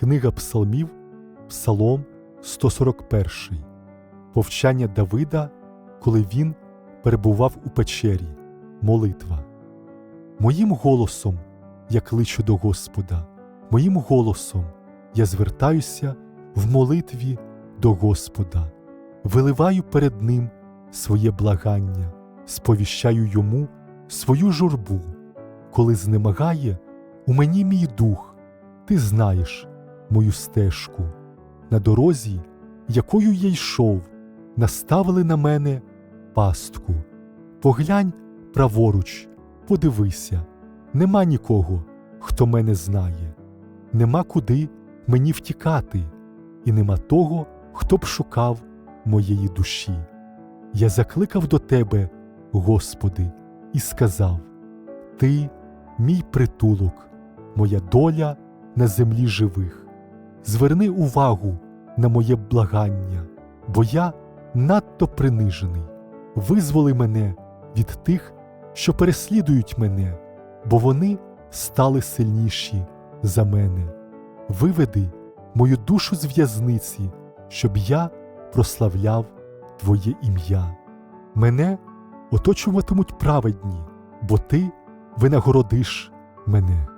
Книга Псалмів, Псалом 141, Повчання Давида, коли він перебував у печері, молитва. Моїм голосом я кличу до Господа, моїм голосом я звертаюся в молитві до Господа, виливаю перед Ним своє благання, сповіщаю йому свою журбу, коли знемагає у мені мій дух, ти знаєш мою стежку. На дорозі, якою я йшов, наставили на мене пастку. Поглянь праворуч, подивися, нема нікого, хто мене знає, нема куди мені втікати, і нема того, хто б шукав моєї душі. Я закликав до Тебе, Господи, і сказав: Ти мій притулок, моя доля на землі живих. Зверни увагу на моє благання, бо я надто принижений. Визволи мене від тих, що переслідують мене, бо вони стали сильніші за мене. Виведи мою душу з в'язниці, щоб я прославляв Твоє ім'я. Мене оточуватимуть праведні, бо Ти винагородиш мене.